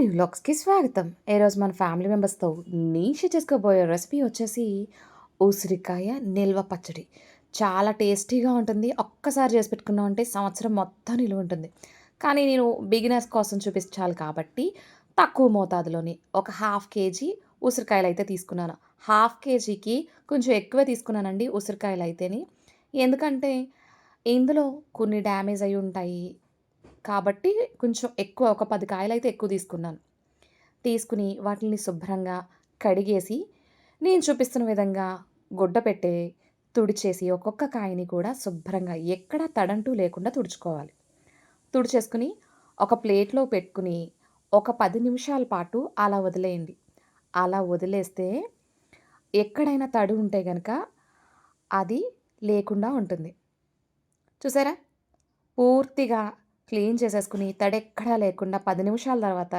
New వ్లాగ్స్‌కి స్వాగతం. ఈరోజు మన ఫ్యామిలీ మెంబర్స్‌తో నేను షేర్ చేసుకోబోయే రెసిపీ వచ్చేసి ఉసిరికాయ నిల్వ పచ్చడి. చాలా టేస్టీగా ఉంటుంది. ఒక్కసారి చేసి పెట్టుకున్నామంటే సంవత్సరం మొత్తం నిలువ ఉంటుంది. కానీ నేను బిగినర్స్ కోసం చూపించాలి కాబట్టి తక్కువ మోతాదులోని ఒక హాఫ్ కేజీ ఉసిరికాయలు అయితే తీసుకున్నాను. హాఫ్ కేజీకి కొంచెం ఎక్కువే తీసుకున్నానండి ఉసిరికాయలు అయితేని ఎందుకంటే ఇందులో కొన్ని డ్యామేజ్ అయ్యి ఉంటాయి. కాబట్టి కొంచెం ఎక్కువ ఒక 10 కాయలైతే ఎక్కువ తీసుకున్నాను. తీసుకుని వాటిని శుభ్రంగా కడిగేసి నేను చూపిస్తున్న విధంగా గుడ్డ పెట్టే తుడిచేసి ఒక్కొక్క కాయని కూడా శుభ్రంగా ఎక్కడ తడంటూ లేకుండా తుడుచుకోవాలి. తుడిచేసుకుని ఒక ప్లేట్‌లో పెట్టుకుని ఒక పది నిమిషాల పాటు అలా వదిలేయండి. అలా వదిలేస్తే ఎక్కడైనా తడి ఉంటే గనక అది లేకుండా ఉంటుంది. చూసారా? పూర్తిగా క్లీన్ చేసేసుకుని తడెక్కడా లేకుండా పది నిమిషాల తర్వాత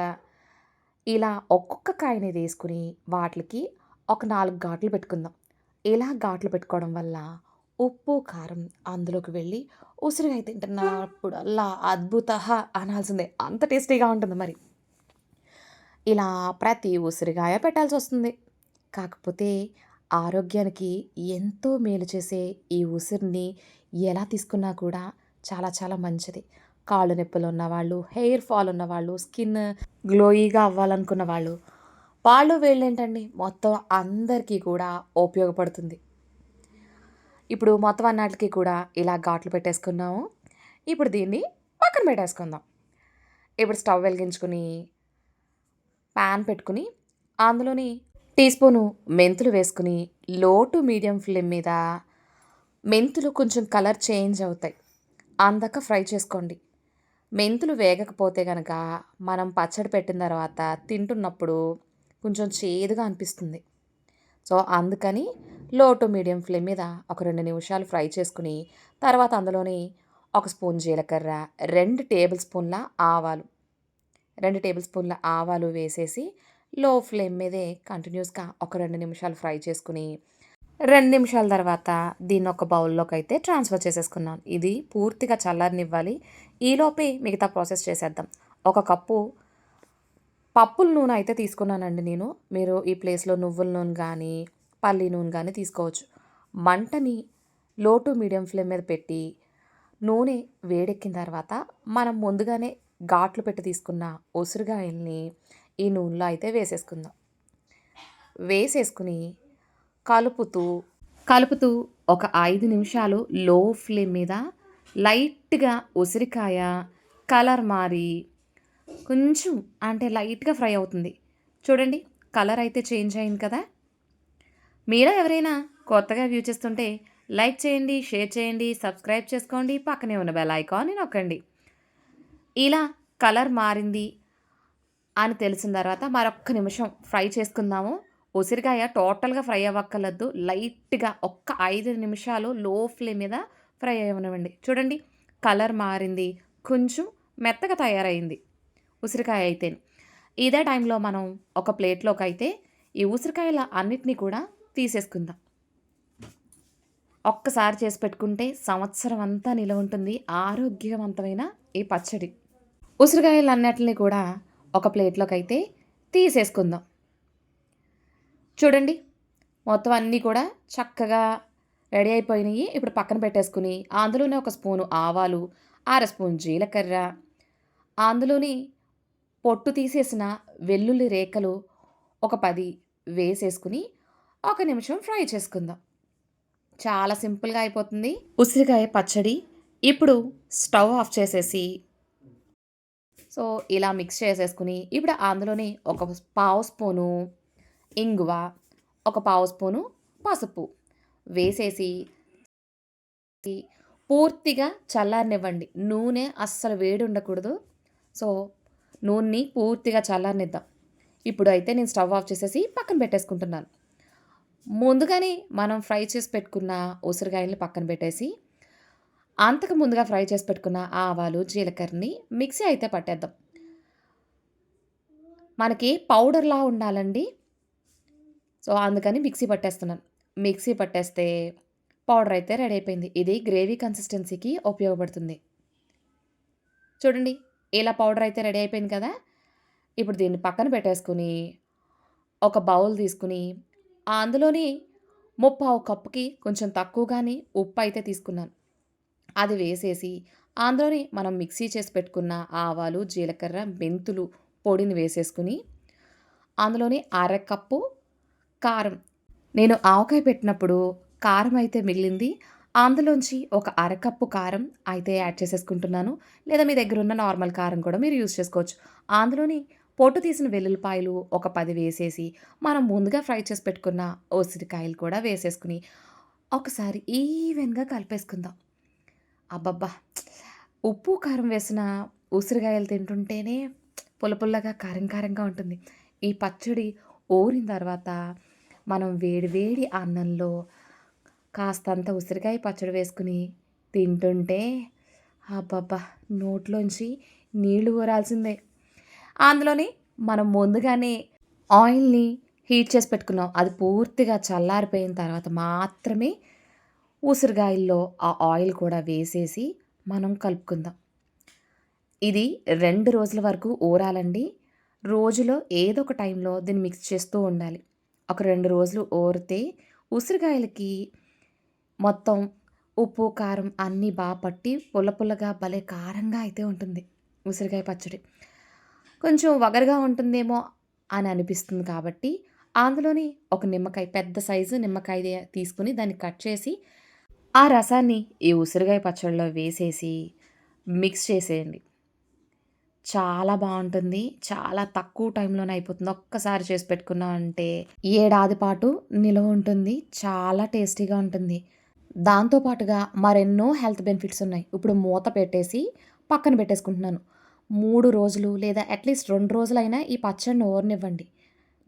ఇలా ఒక్కొక్క కాయని తీసుకొని వాటికి ఒక నాలుగు ఘాట్లు పెట్టుకుందాం. ఇలా ఘాట్లు పెట్టుకోవడం వల్ల ఉప్పు, కారం అందులోకి వెళ్ళి ఉసిరికాయ తింటున్నప్పుడల్లా అద్భుత అనాల్సిందే. అంత టేస్టీగా ఉంటుంది మరి. ఇలా ప్రతి ఉసిరికాయ పెట్టాల్సొస్తుంది. కాకపోతే ఆరోగ్యానికి ఎంతో మేలు చేసే ఈ ఉసిరిని ఎలా తీసుకున్నా కూడా చాలా చాలా మంచిది. కాళ్ళు నొప్పులు ఉన్నవాళ్ళు, హెయిర్ ఫాల్ ఉన్నవాళ్ళు, స్కిన్ గ్లోయీగా అవ్వాలనుకున్న వాళ్ళు, వాళ్ళు వీళ్ళేంటండి మొత్తం అందరికీ కూడా ఉపయోగపడుతుంది. ఇప్పుడు మొత్తం అన్నిటికీ కూడా ఇలా ఘాట్లు పెట్టేసుకున్నాము. ఇప్పుడు దీన్ని పక్కన పెట్టేసుకుందాం. ఇప్పుడు స్టవ్ వెలిగించుకొని ప్యాన్ పెట్టుకొని అందులోని టీ స్పూను మెంతులు వేసుకుని లో టు మీడియం ఫ్లేమ్ మీద మెంతులు కొంచెం కలర్ చేంజ్ అవుతాయి. అందాక ఫ్రై చేసుకోండి. మెంతులు వేగకపోతే గనక మనం పచ్చడి పెట్టిన తర్వాత తింటున్నప్పుడు కొంచెం చేదుగా అనిపిస్తుంది. సో, అందుకని లో టు మీడియం ఫ్లేమ్ మీద ఒక రెండు నిమిషాలు ఫ్రై చేసుకుని తర్వాత అందులోని ఒక స్పూన్ జీలకర్ర, రెండు టేబుల్ స్పూన్ల ఆవాలు, రెండు టేబుల్ స్పూన్ల ఆవాలు వేసేసి లో ఫ్లేమ్ మీదే కంటిన్యూస్గా ఒక రెండు నిమిషాలు ఫ్రై చేసుకొని రెండు నిమిషాల తర్వాత దీన్ని ఒక బౌల్లోకి అయితే ట్రాన్స్‌ఫర్ చేసేసుకున్నాను. ఇది పూర్తిగా చల్లారనివ్వాలి. ఈలోపే మిగతా ప్రాసెస్ చేసేద్దాం. ఒక కప్పు పప్పుల నూనె అయితే తీసుకున్నానండి నేను. మీరు ఈ ప్లేస్‌లో నువ్వుల నూనె కానీ పల్లి నూనె కానీ తీసుకోవచ్చు. మంటని లో టు మీడియం ఫ్లేమ్ మీద పెట్టి నూనె వేడెక్కిన తర్వాత మనం ముందుగానే ఘాట్లు పెట్టి తీసుకున్న ఉసిరికాయల్ని ఈ నూనెలో అయితే వేసేసుకుందాం. వేసేసుకుని కలుపుతూ, కలుపుతూ ఒక ఐదు నిమిషాలు లో ఫ్లేమ్ మీద లైట్‌గా ఉసిరికాయ కలర్ మారి కొంచెం అంటే లైట్‌గా ఫ్రై అవుతుంది. చూడండి కలర్ అయితే చేంజ్ అయింది కదా! మీలో ఎవరైనా కొత్తగా వ్యూ చేస్తుంటే లైక్ చేయండి, షేర్ చేయండి, సబ్స్క్రైబ్ చేసుకోండి. పక్కనే ఉన్న బెల్ ఐకాన్‌ని నొక్కండి. ఇలా కలర్ మారింది అని తెలిసిన తర్వాత మరొక్క నిమిషం ఫ్రై చేసుకుందాము. ఉసిరికాయ టోటల్‌గా ఫ్రై అవ్వక్కర్లేదు. లైట్‌గా ఒక్క ఐదు నిమిషాలు లో ఫ్లేమ్ మీద ఫ్రై అయ్యనివ్వండి చూడండి కలర్ మారింది. కొంచెం మెత్తగా తయారైంది ఉసిరికాయ అయితే ఇదే టైంలో మనం ఒక ప్లేట్లోకి అయితే ఈ ఉసిరికాయల అన్నిటిని కూడా తీసేసుకుందాం. ఒక్కసారి చేసి పెట్టుకుంటే సంవత్సరం అంతా నిలవ ఉంటుంది. ఆరోగ్యవంతమైన ఈ పచ్చడి. ఉసిరికాయలన్నిటిని కూడా ఒక ప్లేట్లోకి అయితే తీసేసుకుందాం. చూడండి మొత్తం అన్నీ కూడా చక్కగా రెడీ అయిపోయినాయి. ఇప్పుడు పక్కన పెట్టేసుకుని అందులోనే ఒక స్పూను ఆవాలు, అర స్పూన్ జీలకర్ర, అందులోని పొట్టు తీసేసిన వెల్లుల్లి రేఖలు ఒక పది వేసేసుకుని ఒక నిమిషం ఫ్రై చేసుకుందాం. చాలా సింపుల్‌గా అయిపోతుంది. ఉసిరికాయ పచ్చడి. ఇప్పుడు స్టవ్ ఆఫ్ చేసేసి సో, ఇలా మిక్స్ చేసేసుకుని ఇప్పుడు అందులోని ఒక పావు స్పూను ఇంగువ, ఒక పావు స్పూను పసుపు వేసేసి పూర్తిగా చల్లారనివ్వండి. నూనె అస్సలు వేడి ఉండకూడదు. సో, నూనెని పూర్తిగా చల్లారనిద్దాం. ఇప్పుడు అయితే నేను స్టవ్ ఆఫ్ చేసేసి పక్కన పెట్టేసుకుంటున్నాను. ముందుగానే మనం ఫ్రై చేసి పెట్టుకున్న ఉసిరికాయల్ని పక్కన పెట్టేసి అంతకు ముందుగా ఫ్రై చేసి పెట్టుకున్న ఆవాలు, జీలకర్రని మిక్సీ అయితే పట్టేద్దాం. మనకి పౌడర్‌లా ఉండాలండి. సో, అందుకని మిక్సీ పట్టేస్తున్నాను. మిక్సీ పట్టేస్తే పౌడర్ అయితే రెడీ అయిపోయింది. ఇది గ్రేవీ కన్సిస్టెన్సీకి ఉపయోగపడుతుంది. చూడండి ఇలా పౌడర్ అయితే రెడీ అయిపోయింది కదా! ఇప్పుడు దీన్ని పక్కన పెట్టేసుకుని ఒక బౌల్ తీసుకొని, అందులోని ముప్పావు కప్పుకి కొంచెం తక్కువగానే ఉప్పయితే తీసుకున్నాను. అది వేసేసి, అందులోని మనం మిక్సీ చేసి పెట్టుకున్న ఆవాలు, జీలకర్ర, మెంతులు పొడిని వేసేసుకొని, అందులోని అరకప్పు కారం. నేను ఆవకాయ పెట్టినప్పుడు కారం అయితే మిగిలింది. అందులోంచి ఒక అరకప్పు కారం అయితే యాడ్ చేసేసుకుంటున్నాను. లేదా మీ దగ్గర ఉన్న నార్మల్ కారం కూడా మీరు యూజ్ చేసుకోవచ్చు. అందులోని పొట్టు తీసిన వెల్లుల్లిపాయలు ఒక పది వేసేసి, మనం ముందుగా ఫ్రై చేసి పెట్టుకున్న ఉసిరికాయలు కూడా వేసేసుకుని ఒకసారి ఈవెన్‌గా కలిపేసుకుందాం. అబ్బబ్బా! ఉప్పు, కారం వేసిన ఉసిరికాయలు తింటుంటేనే పుల్ల పుల్లగా, కారం కారంగా ఉంటుంది. ఈ పచ్చడి ఊరిన తర్వాత మనం వేడివేడి అన్నంలో కాస్తంత ఉసిరికాయ పచ్చడి వేసుకొని తింటుంటే అబ్బబ్బా! నోట్లోంచి నీళ్ళు ఊరాల్సిందే. అందులోని మనం ముందుగానే ఆయిల్‌ని హీట్ చేసి పెట్టుకున్నాం. అది పూర్తిగా చల్లారిపోయిన తర్వాత మాత్రమే ఉసిరికాయల్లో ఆ ఆయిల్ కూడా వేసేసి మనం కలుపుకుందాం. ఇది రెండు రోజుల వరకు ఊరాలండి. రోజులో ఏదో ఒక టైంలో దీన్ని మిక్స్ చేస్తూ ఉండాలి. ఒక రెండు రోజులు ఊరితే ఉసిరికాయలకి మొత్తం ఉప్పు, కారం అన్నీ బాగా పట్టి పుల్ల పుల్లగా భలే కారంగా అయితే ఉంటుంది ఉసిరికాయ పచ్చడి. కొంచెం వగరుగా ఉంటుందేమో అని అనిపిస్తుంది కాబట్టి, అందులోని ఒక నిమ్మకాయ పెద్ద సైజు నిమ్మకాయ తీసుకొని దాన్ని కట్ చేసి, ఆ రసాన్ని ఈ ఉసిరికాయ పచ్చడిలో వేసేసి మిక్స్ చేసేయండి. చాలా బాగుంటుంది చాలా తక్కువ టైంలోనే అయిపోతుంది. ఒక్కసారి చేసి పెట్టుకున్నామంటే ఏడాది పాటు నిలవ ఉంటుంది. చాలా టేస్టీగా ఉంటుంది. దాంతో పాటుగా మరెన్నో హెల్త్ బెనిఫిట్స్ ఉన్నాయి. ఇప్పుడు మూత పెట్టేసి పక్కన పెట్టేసుకుంటున్నాను. మూడు రోజులు లేదా అట్‌లీస్ట్ రెండు రోజులైనా ఈ పచ్చడిని ఊరనివ్వండి.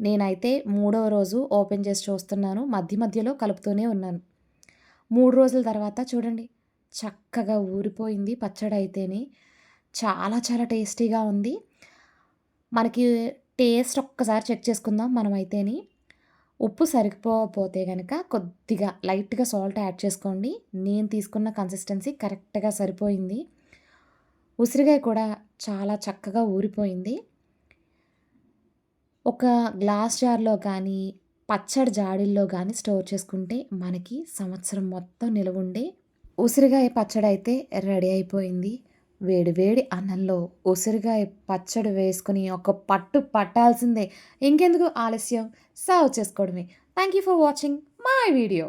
నేనైతే మూడవ రోజు ఓపెన్ చేసి చూస్తున్నాను. మధ్య మధ్యలో కలుపుతూనే ఉన్నాను. మూడు రోజుల తర్వాత చూడండి చక్కగా ఊరిపోయింది పచ్చడి అయితేనే చాలా చాలా టేస్టీగా ఉంది. మనకి టేస్ట్ ఒక్కసారి చెక్ చేసుకుందాం మనమైతేని. ఉప్పు సరిపోకపోతే కనుక కొద్దిగా లైట్‌గా సాల్ట్ యాడ్ చేసుకోండి. నేను తీసుకున్న కన్సిస్టెన్సీ కరెక్ట్‌గా సరిపోయింది. ఉసిరికాయ కూడా చాలా చక్కగా ఊరిపోయింది. ఒక గ్లాస్ జార్‌లో కానీ పచ్చడి జాడీల్లో కానీ స్టోర్ చేసుకుంటే మనకి సంవత్సరం మొత్తం నిలవుండే ఉసిరికాయ అయితే రెడీ అయిపోయింది. వేడి వేడి అన్నంలో ఉసిరికాయ పచ్చడి వేసుకొని ఒక పట్టు పట్టాల్సిందే. ఇంకెందుకు ఆలస్యం సర్వ్ చేసుకోవడమే. Thank you for watching my video.